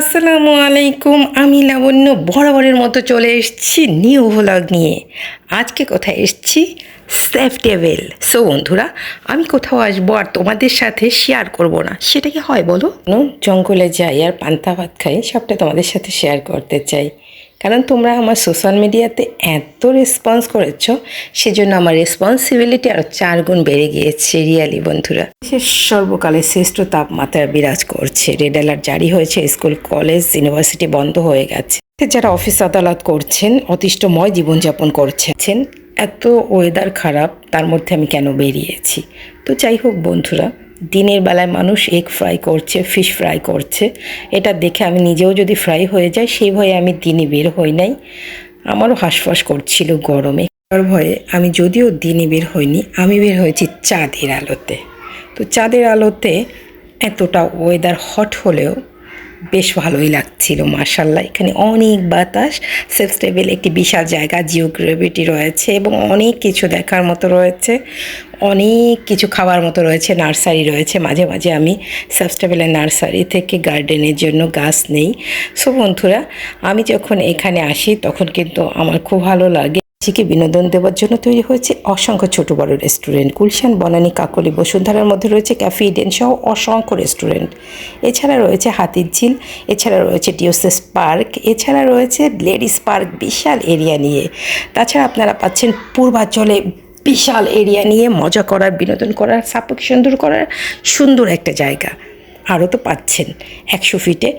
আসসালামু আলাইকুম, আমি লাবণ্য বরাবরের মতো চলে এসছি নিউ ভ্লগ নিয়ে। আজকে কোথায় এসছি? সেফ টেবেল সো বন্ধুরা, আমি কোথাও আসব আর তোমাদের সাথে শেয়ার করব না। সেটা কি হয় বলো? জঙ্গলে যাই আর পান্তা ভাত খাই, সবটা তোমাদের সাথে শেয়ার করতে চাই। কারণ তোমরা আমার সোশ্যাল মিডিয়াতে এত রেসপন্স করেছ, সেজন্য আমার রেসপন্সিবিলিটি আরও চার গুণ বেড়ে গিয়েছে রিয়ালি বন্ধুরা। শেষ সর্বকালে শ্রেষ্ঠ তাপমাত্রা বিরাজ করছে। রেড অ্যালার্ট জারি হয়েছে, স্কুল কলেজ ইউনিভার্সিটি বন্ধ হয়ে গেছে। যারা অফিস আদালত করছেন, অতিষ্ঠময় জীবনযাপন করছেন, এত ওয়েদার খারাপ, তার মধ্যে আমি কেন বেরিয়েছি? তো যাই হোক বন্ধুরা দিনের বেলায় মানুষ এগ ফ্রাই করছে ফিশ ফ্রাই করছে। এটা দেখে আমি নিজেও যদি ফ্রাই হয়ে যাই, সেই ভয়ে আমি দিনে বের হই নাই। আমারও হাঁসফাঁস করছিল গরমে। তার ভয়ে আমি যদিও দিনে বের হইনি, আমি বের হয়েছি চাঁদের আলোতে। তো চাঁদের আলোতে এতটা ওয়েদার হট হলেও বেশ ভালোই লাগছিল মার্শাল্লাহ এখানে অনেক বাতাস সেফ স্টেবল একটি বিশাল জায়গা, জিওগ্রাভিটি রয়েছে এবং অনেক কিছু দেখার মতো রয়েছে। অনেক কিছু খাওয়ার মতো রয়েছে, নার্সারি রয়েছে। মাঝে মাঝে আমি সেফ স্টেবলের নার্সারি থেকে গার্ডেনের জন্য গাছ নেই। সো বন্ধুরা, আমি যখন এখানে আসি, তখন কিন্তু আমার খুব ভালো লাগে নিজেকে বিনোদন দেওয়ার জন্য তৈরি হয়েছে অসংখ্য ছোট বড় রেস্টুরেন্ট। গুলশান, বনানী, কাকলি, বসুন্ধরার মধ্যে রয়েছে ক্যাফে, ইডেন সহ অসংখ্য রেস্টুরেন্ট। এছাড়া রয়েছে হাতির ঝিল, এছাড়া রয়েছে ডিওসেস পার্ক, এছাড়া রয়েছে লেডিস পার্ক, বিশাল এরিয়া নিয়ে। তাছাড়া আপনারা পাচ্ছেন পূর্বাঞ্চলে বিশাল এরিয়া নিয়ে মজা করার, বিনোদন করার সাপোক সুন্দর করার সুন্দর একটা জায়গা। আরও তো পাচ্ছেন। একশো ফিটে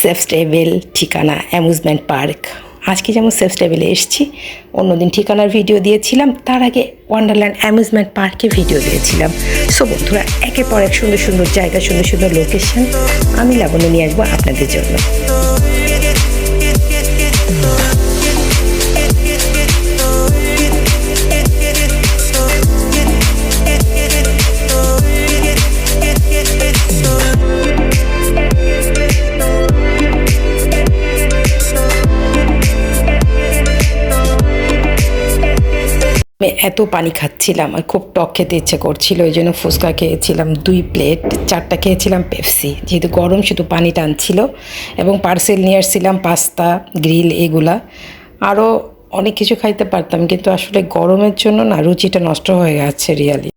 সেফ স্টেবল ঠিকানা, অ্যামিউজমেন্ট পার্ক। আজকে যেমন সেফ টেবিলে এসেছি, অন্যদিন ঠিকানার ভিডিও দিয়েছিলাম, তার আগে ওয়ান্ডারল্যান্ড অ্যামিউজমেন্ট পার্কে ভিডিও দিয়েছিলাম। সো বন্ধুরা, একের পর এক সুন্দর সুন্দর জায়গা, সুন্দর সুন্দর লোকেশন আমি লাবণ্য নিয়ে আসব আপনাদের জন্য। এত পানি খাচ্ছিলাম আর খুব টক খেতে ইচ্ছে করছিল, ওই জন্য ফুচকা খেয়েছিলাম দুই প্লেট, চারটা খেয়েছিলাম পেপসি। যেহেতু গরম, শুধু পানি টানছিল এবং পার্সেল নিয়ে আসছিলাম পাস্তা, গ্রিল এগুলা। আরও অনেক কিছু খাইতে পারতাম, কিন্তু আসলে গরমের জন্য না, রুচিটা নষ্ট হয়ে গেছে রিয়ালি।